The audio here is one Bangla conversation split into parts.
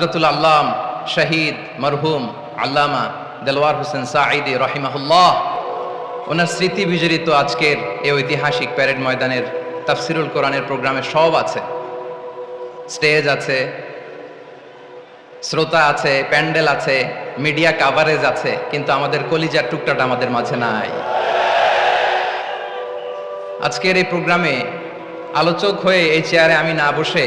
হজরতুল আল্লাম শহীদ মরহুম আল্লামা দেলওয়ার হোসেন সাঈদি রহিমাহুল্লাহ। ওনার স্মৃতি বিজড়িত আজকের এই ঐতিহাসিক প্যারেড ময়দানের তাফসিরুল কোরআনের প্রোগ্রামে সব আছে। স্টেজ আছে, শ্রোতা আছে, প্যান্ডেল আছে, মিডিয়া কাভারেজ আছে, কিন্তু আমাদের কলিজার টুকটাটা আমাদের মাঝে নাই। আজকের এই প্রোগ্রামে আলোচক হয়ে এই চেয়ারে আমি না বসে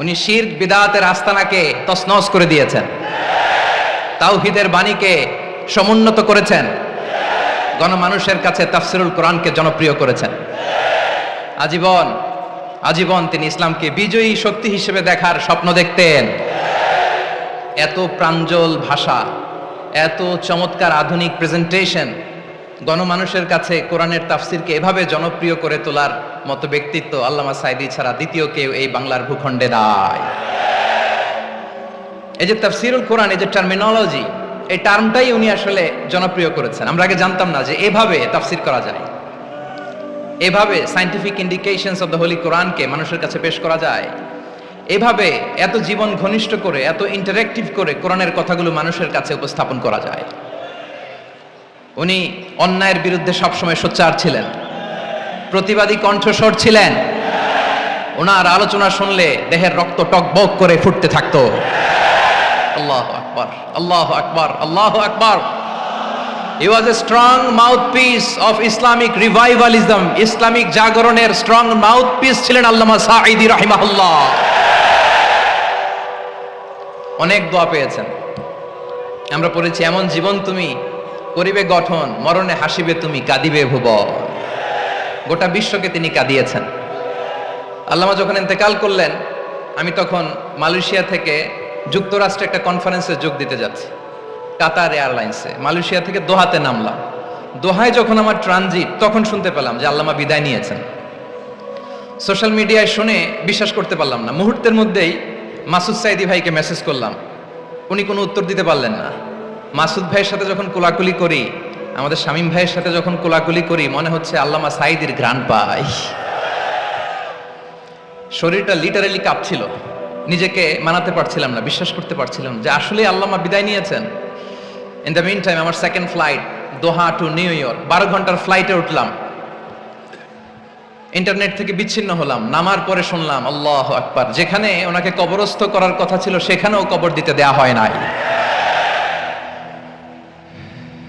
উনি শির বিদাতের আস্তানাকে তসনস করে দিয়েছেন। তাওহিদের বাণীকে সমুন্নত করেছেন। গণমানুষের কাছে তাফসিরুল কোরআনকে জনপ্রিয় করেছেন। আজীবন আজীবন তিনি ইসলামকে বিজয়ী শক্তি হিসেবে দেখার স্বপ্ন দেখতেন। এত প্রাঞ্জল ভাষা, এত চমৎকার আধুনিক প্রেজেন্টেশন গণমানুষের কাছে কোরআনের তাফসিরকে এভাবে জনপ্রিয় করে তোলার মতো ব্যক্তিত্ব আল্লামা সাইদি ছাড়া দ্বিতীয় কেউ এই বাংলার ভূখণ্ডে নাই। এই যে তাফসিরুল কোরআন, এই যে টার্মিনোলজি এই টার্মটাই উনি আসলে জনপ্রিয় করেছেন। আমরা আগে জানতাম না যে এভাবে তাফসির করা যায়। এভাবে scientific indications of the holy কোরআনকে মানুষের কাছে পেশ করা যায়। এভাবে এত জীবন ঘনিষ্ঠ করে, এত ইন্টারেক্টিভ করে কোরআনের কথাগুলো মানুষের কাছে উপস্থাপন করা যায়। উনি অন্যায়ের বিরুদ্ধে সবসময় সোচ্চার ছিলেন। প্রতিবাদী কণ্ঠস্বর ছিলেন। ওনার আলোচনা শুনলে দেহের রক্ত টকবক করে ফুটতে থাকতো। আল্লাহ আকবার আল্লাহ আকবার আল্লাহ আকবার। He was a strong mouthpiece of Islamic revivalism, ইসলামিক জাগরণের স্ট্রং মাউথপিস ছিলেন আল্লামা সাঈদি রাহিমাহুল্লাহ। অনেক দোয়া পেয়েছেন। আমরা পড়েছি এমন জীবন তুমি করিবে গঠন মরণে হাসিবে তুমি কাঁদিবে ভুব গোটা বিশ্বকে তিনি কাঁদিয়েছেন। আল্লামা যখন ইন্তেকাল করলেন, আমি তখন মালয়েশিয়া থেকে যুক্তরাষ্ট্রে একটা কনফারেন্সে যোগ দিতে যাচ্ছি, কাতার এয়ারলাইন্সে। মালয়েশিয়া থেকে দোহাতে নামলাম। দোহায় যখন আমার ট্রানজিট তখন শুনতে পেলাম যে আল্লামা বিদায় নিয়েছেন। সোশ্যাল মিডিয়ায় শুনে বিশ্বাস করতে পারলাম না। মুহূর্তের মধ্যেই মাসুদ সাইদি ভাইকে মেসেজ করলাম। উনি কোনো উত্তর দিতে পারলেন না। মাসুদ ভাইয়ের সাথে যখন কোলাকুলি করি আমাদের শামীম ভাইয়ের সাথে যখন কোলাকুলি করি, মনে হচ্ছে আল্লামা সাইদির ঘ্রাণ পাই শরীরটা লিটারেলি কাঁপছিল। নিজেকে মানাতে পারছিলাম না, বিশ্বাস করতে পারছিলাম যে আসলে আল্লামা বিদায় নিয়েছেন। ইন দ্য মিন টাইম আমার second flight Doha to New York ঘণ্টার ফ্লাইটে উঠলাম। ইন্টারনেট থেকে বিচ্ছিন্ন হলাম, নামার পরে শুনলাম, আল্লাহ আকবার, যেখানে ওনাকে কবরস্থ করার কথা ছিল, সেখানেও কবর দিতে দেয়া হয় নাই।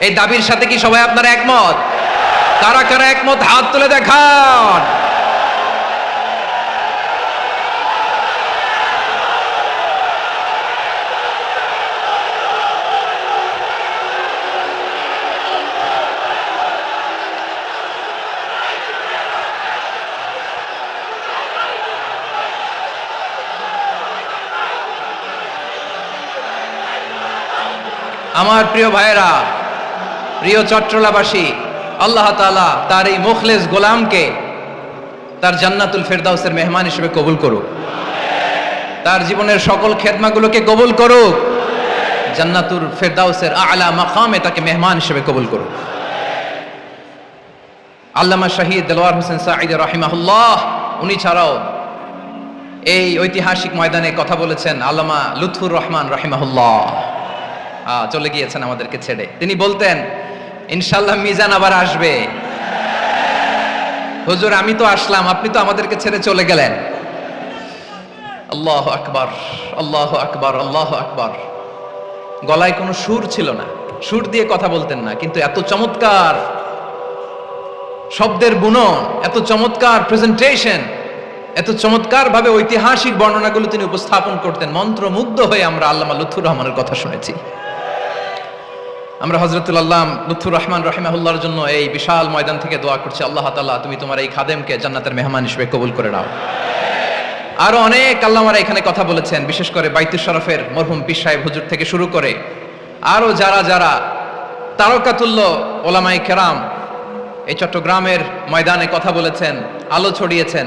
এই দাবির সাথে কি সবাই আপনারা একমত? কারা কারা একমত? হাত তুলে দেখান। আমার প্রিয় ভাইয়েরা প্রিয় চট্টলাবাসী, আল্লাহ তাআলা তার এই মুখলেস গোলামকে তার জান্নাতুল ফেরদাউসের মেহমান হিসেবে কবুল করুক। তার জীবনের সকল খেদমাগুলোকে কবুল করুক। জান্নাতুল ফেরদাউসের আলা মাকামে তাকে মেহমান হিসেবে কবুল করুক। আল্লামা শাহিদ দেলোয়ার হোসেন সাঈদ রাহিমাহুল্লাহ, উনি ছাড়াও এই ঐতিহাসিক ময়দানে কথা বলেছেন আল্লামা লুৎফুর রহমান রাহিমাহুল্লাহ। চলে গিয়েছেন আমাদেরকে ছেড়ে। তিনি বলতেন ইনশাল্লাহ মিজান আবার আসবে। হুজুর, আমি তো আসলাম, আপনি তো আমাদেরকে ছেড়ে চলে গেলেন। আল্লাহ আকবার আল্লাহ আকবার আল্লাহ আকবার। গলায় কোনো সুর ছিল না। সুর দিয়ে কথা বলতেন না, কিন্তু এত চমৎকার শব্দের বুনন, এত চমৎকার প্রেজেন্টেশন এত চমৎকার ভাবে ঐতিহাসিক বর্ণনাগুলো তিনি উপস্থাপন করতেন। মন্ত্রমুগ্ধ হয়ে আমরা আল্লামা লুথুর রহমানের কথা শুনেছি। আমরা হজরতুল আল্লাহ লুথুর রহমান রহিমাহুল্লাহর জন্য এই বিশাল ময়দান থেকে দোয়া করছি, আল্লাহ তাআলা, তুমি তোমার এই খাদেমকে জান্নাতের মেহমান হিসেবে কবুল করে নাও। আরও অনেক আল্লামারা এখানে কথা বলেছেন, বিশেষ করে বাইতুল শরফের মরহুম পীর সাহেব হুজুর থেকে শুরু করে আরও যারা যারা তারকাতুল্য ওলামাই কেরাম এই চট্টগ্রামের ময়দানে কথা বলেছেন, আলো ছড়িয়েছেন।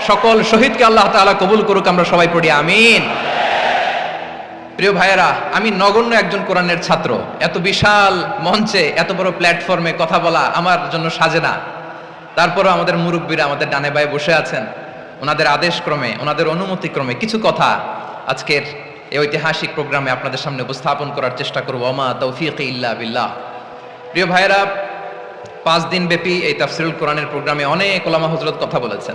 সকল শহীদকে আল্লাহ তাআলা কবুল করুক, আমরা সবাই পড়ি, আমিন। প্রিয় ভাইয়েরা, আমি নগণ্য একজন কোরআনের ছাত্র। এত বিশাল মঞ্চে, এত বড় প্ল্যাটফর্মে কথা বলা আমার জন্য সাজে না। তারপরও আমাদের মুরব্বীরা আমাদের ডানে বায়ে বসে আছেন। ওনাদের আদেশ ক্রমে, ওনাদের অনুমতি ক্রমে কিছু কথা আজকের এই ঐতিহাসিক প্রোগ্রামে আপনাদের সামনে উপস্থাপন করার চেষ্টা করব। আমা তৌফিক ইল্লা বিল্লাহ। প্রিয় ভাইয়েরা, পাঁচ দিন ব্যাপী এই তাফসিরুল কোরআনের প্রোগ্রামে অনেক ওলামা হজরত কথা বলেছেন।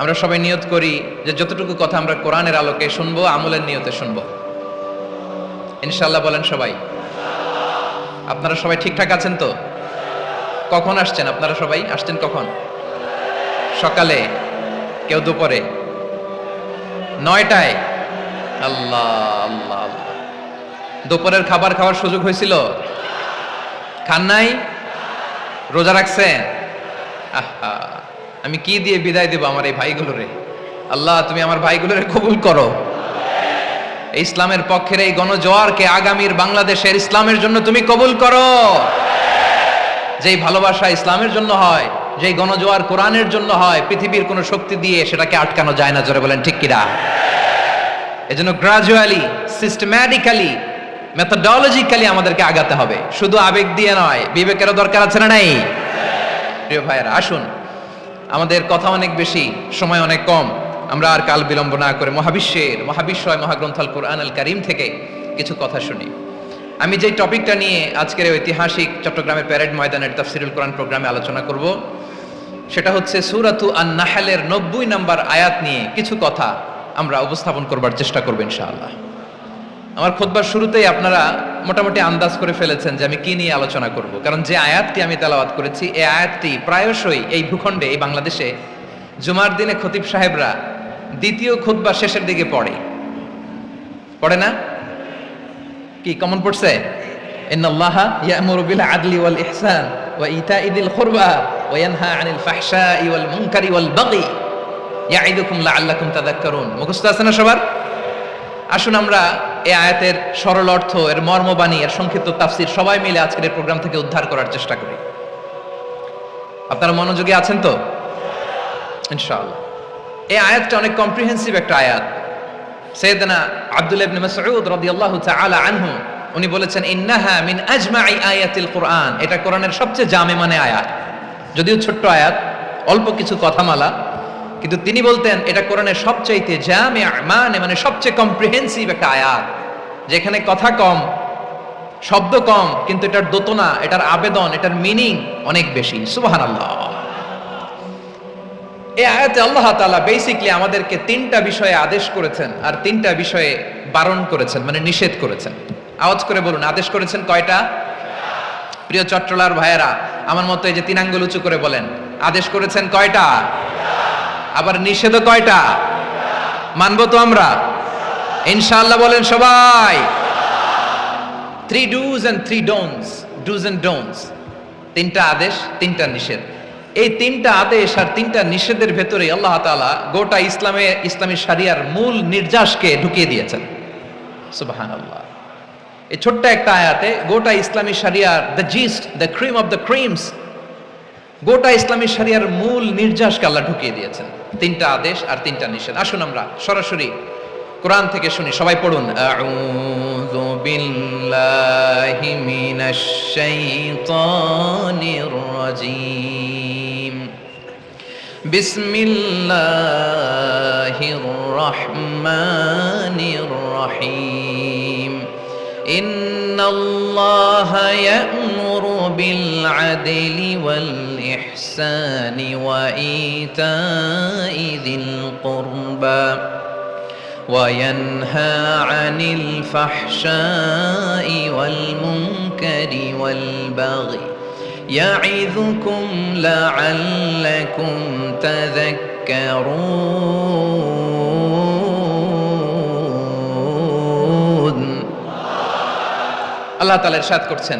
আমরা সবাই নিয়ত করি যে যতটুকু কথা আমরা কোরআনের আলোকে শুনব, আমলের নিয়তে শুনব। ইনশাল্লাহ বলেন সবাই। আপনারা সবাই ঠিকঠাক আছেন তো? কখন আসছেন আপনারা সবাই? আসছেন কখন? সকালে? কেউ দুপুরে? নয়টায়? আল্লাহ আল্লাহ। দুপুরের খাবার খাওয়ার সুযোগ হয়েছিল? খান নাই? রোজা রাখছেন? আহা। আমি কি দিয়ে বিদায় দেব আমার এই ভাইগুলোরে? আল্লাহ, তুমি আমার ভাইগুলোরে কবুল করো। ইসলামের পক্ষের এই গণজোয়ারকে আগামীর বাংলাদেশের ইসলামের জন্য তুমি কবুল করো। যেই ভালোবাসা ইসলামের জন্য হয়, যেই গণজোয়ার কোরআনের জন্য হয়, পৃথিবীর কোনো শক্তি দিয়ে সেটাকে আটকানো যায় না, জোরে বলেন ঠিক কিনা? এজন্য গ্রাজুয়ালি সিস্টেম্যাটিক্যালি মেথোডলজিক্যালি আমাদেরকে আগাতে হবে। শুধু আবেগ দিয়ে নয়, বিবেকেরও দরকার আছে না নাই? প্রিয় ভাইয়েরা, আসুন। আমাদের কথা অনেক বেশি, সময় অনেক কম। আমরা আর কাল বিলম্ব না করে মহাবিশ্বের, মহাবিশ্বয় মহাগ্রন্থাল কোরআন আল করিম থেকে কিছু কথা শুনি। আমি যেই টপিকটা নিয়ে আজকের ঐতিহাসিক চট্টগ্রামের প্যারেড ময়দানের তাফসিরুল কোরআন প্রোগ্রামে আলোচনা করব, সেটা হচ্ছে সুরাতু আন নাহালের নব্বই নাম্বার আয়াত নিয়ে কিছু কথা আমরা উপস্থাপন করবার চেষ্টা করব ইনশাআল্লাহ। আমার খোদবার শুরুতেই আপনারা মোটামুটি আন্দাজ করে ফেলেছেন যে আমি কি নিয়ে আলোচনা করব কারণ যে আয়াতটি আমি তেলাওয়াত করেছি এই আয়াতটি প্রায়শই এই ভূখণ্ডে এই বাংলাদেশে জুমার দিনে খতিব সাহেবরা দ্বিতীয় খুতবা শেষের দিকে পড়ে পড়ে না কি কমন পড়ছে إن الله يأمر بالعدل والإحسان وإيتاء ذي القربى وينهى عن الفحشاء والمنكر والبغي يعظكم لعلكم تذكرون মুখস্থ আছে না সবার আসুন আমরা এই আয়াতের সরল অর্থ, এর মর্মবাণী এর সংক্ষিপ্ত তাফসির সবাই মিলে আজকের এই প্রোগ্রাম থেকে উদ্ধার করার চেষ্টা করি। আপনারা মনোযোগী আছেন তো? ইনশাআল্লাহ। এই আয়াতটা অনেক কম্প্রিহেন্সিভ একটা আয়াত। সৈয়দনা আব্দুল ইবনে মাসউদ রাদিয়াল্লাহু তাআলা আনহু, উনি বলেছেন, ইন্নাহা মিন আজমাই আয়াতিল কোরআন। এটা কোরআনের সবচেয়ে জামে মানে আয়াত। যদিও ছোট্ট আয়াত, অল্প কিছু কথামালা কিন্তু তিনি বলতেন, এটা কোরআনের সবচাইতে জামে মানে মানে সবচেয়ে কম্প্রিহেন্সিভ একটা আয়াত। যেখানে কথা কম, শব্দ কম, কিন্তু এটার দোতনা, এটার আবেদন, এটার মিনিং অনেক বেশি। সুবাহান আল্লাহ এই আয়াতে আল্লাহ তাআলা বেসিকলি আমাদেরকে তিনটা বিষয়ে আদেশ করেছেন আর তিনটা বিষয়ে বারণ করেছেন মানে নিষেধ করেছেন। আওয়াজ করে বলুন, আদেশ করেছেন কয়টা? প্রিয় চট্টলার ভাইয়েরা, আমার মতো এই যে তিন আঙ্গুল উঁচু করে বলেন, আদেশ করেছেন কয়টা? আবার নিষেধও কয়টা? মানবো তো আমরা। ইনশাআল্লাহ বলেন সবাই। Three do's and three don'ts do's and don'ts তিনটা আদেশ, তিনটা নিষেধ। এই তিনটা আদেশ আর তিনটা নিষেধের ভেতরে আল্লাহ তাআলা গোটা ইসলামে, ইসলামী শারিয়ার মূল নির্যাসকে ঢুকিয়ে দিয়েছেন। সুবাহান আল্লাহ এই ছোট্ট একটা আয়াতে গোটা ইসলামী Shahriar the gist the cream of the creams গোটা ইসলামী শারিয়ার মূল নির্যাসকে আল্লাহ ঢুকিয়ে দিয়েছেন। তিনটা আদেশ আর তিনটা নিষেধ। আসুন আমরা সরাসরি কোরআন থেকে শুনি, সবাই পড়ুন। আউযু বিল্লাহি মিনাশ শাইতানির রাজিম। বিসমিল্লাহির রাহমানির রাহিম। ইন্নাল্লাহা ইয়া'মুরু بالعدل والإحسان وإيتاء ذي القربى وينهى عن الفحشاء والمنكر والبغي يعظكم لعلكم تذكرون আল্লাহ তাআলা ইরশাদ করছেন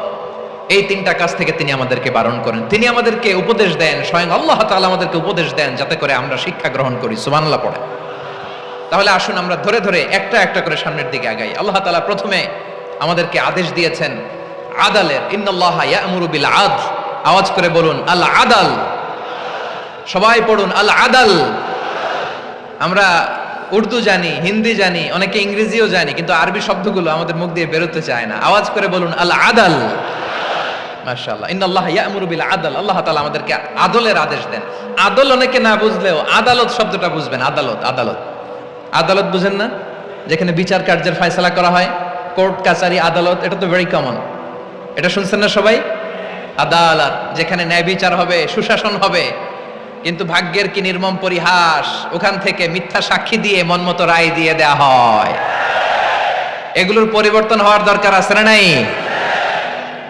এই তিনটা কাজ থেকে তিনি আমাদেরকে বারণ করেন। তিনি আমাদেরকে উপদেশ দেন, স্বয়ং আল্লাহ তাআলা আমাদেরকে উপদেশ দেন যাতে করে আমরা শিক্ষা গ্রহণ করি, সুবহানাল্লাহ পড়ে। তাহলে আসুন আমরা ধরে ধরে একটা একটা করে সামনের দিকে আগাই। আল্লাহ তাআলা প্রথমে আমাদেরকে আদেশ দিয়েছেন, আদালের, ইন্নাল্লাহ আদ আওয়াজ করে বলুন, আল আদাল। সবাই পড়ুন, আল আদাল। আমরা উর্দু জানি, হিন্দি জানি, অনেকে ইংরেজিও জানি, কিন্তু আরবি শব্দগুলো আমাদের মুখ দিয়ে বেরোতে চায় না। আওয়াজ করে বলুন, আল আদাল। মাশাআল্লাহ। ইন্নাল্লাহ ইয়ামুরু বিল আদল। আল্লাহ তাআলা আমাদেরকে আদলের আদেশ দেন। আদল অনেকে না বুঝলেও আদালত শব্দটা বুঝবেন। আদালত আদালত। আদালত বুঝেন না? যেখানে বিচার কার্যের ফয়সালা করা হয়, কোর্ট কাচারি আদালত, এটা তো ভেরি কমন এটা শুনছেন না সবাই? আদালত, যেখানে ন্যায় বিচার হবে, সুশাসন হবে। কিন্তু ভাগ্যের কি নির্মম পরিহাস, ওখান থেকে মিথ্যা সাক্ষী দিয়ে মনমতো রায় দিয়ে দেয়া হয়। এগুলোর পরিবর্তন হওয়ার দরকার আছে না নাই?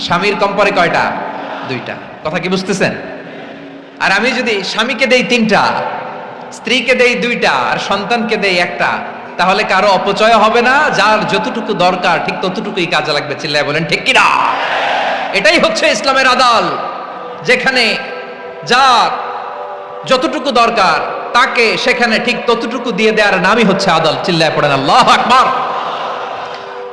স্বামীর কম পরে কয়টা? দুইটা। কথা কি বুঝতেছেন? আর আমি যদি স্বামীকে দেই তিনটা, স্ত্রীকে দেই দুইটা, আর সন্তানকে দেই একটা, তাহলে কারও অপচয় হবে না, যার যতটুকু দরকার, ঠিক ততটুকুই কাজে লাগবে, চিল্লায় বলেন, ঠিক কিনা? এটাই হচ্ছে ইসলামের আদাল, যেখানে যার যতটুকু দরকার, তাকে সেখানে ঠিক ততটুকু দিয়ে দেওয়ার নামই হচ্ছে আদাল, চিল্লায় পড়েন, আল্লাহ আকবার।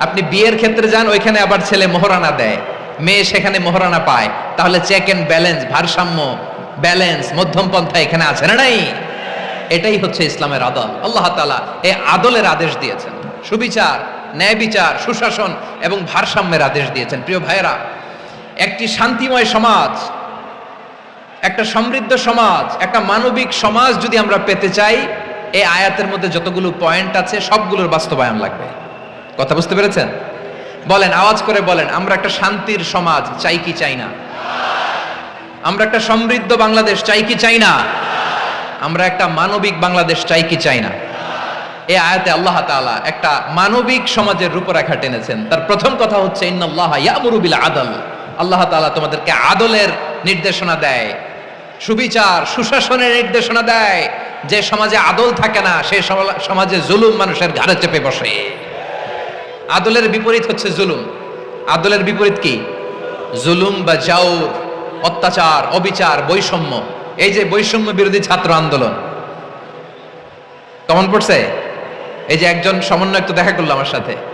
আপনি বিয়ের ক্ষেত্রে যান, ওইখানে আবার ছেলে মোহরানা দেয়। মেয়ে সেখানে মোহরানা পায়। তাহলে চেক এন্ড ব্যালেন্স ভারসাম্য ব্যালেন্স মধ্যম পন্থা এখানে আছে না নাই? এটাই হচ্ছে ইসলামের আদল। আল্লাহ তালা এই আদলের আদেশ দিয়েছেন। সুবিচার, ন্যায় বিচার, সুশাসন এবং ভারসাম্যের আদেশ দিয়েছেন। প্রিয় ভাইয়েরা, একটি শান্তিময় সমাজ, একটা সমৃদ্ধ সমাজ, একটা মানবিক সমাজ যদি আমরা পেতে চাই, এই আয়াতের মধ্যে যতগুলো পয়েন্ট আছে, সবগুলোর বাস্তবায়ন লাগবে। কথা বুঝতে পেরেছেন? বলেন, আওয়াজ করে বলেন, আমরা একটা শান্তির সমাজ, চাই কি চাই না? আমরা একটা সমৃদ্ধ বাংলাদেশ, চাই কি চাই না? আমরা একটা মানবিক বাংলাদেশ, চাই কি চাই না? এই আয়াতে আল্লাহ তাআলা একটা মানবিক সমাজের রূপরেখা টেনেছেন। তার প্রথম কথা হচ্ছে আদল। আল্লাহ তাআলা তোমাদেরকে আদলের নির্দেশনা দেয়, সুবিচার, সুশাসনের নির্দেশনা দেয়। যে সমাজে আদল থাকে না, সে সমাজে জুলুম মানুষের ঘাড়ে চেপে বসে। আদলের বিপরীত হচ্ছে জুলুম। আদলের বিপরীত কি? জুলুম বা জাউর, অত্যাচার, অবিচার, বৈষম্য। এই যে বৈষম্য বিরোধী ছাত্র আন্দোলন। কেমন পড়ছে? এই যে একজন সমন্বয়ক তো দেখা করল আমার সাথে।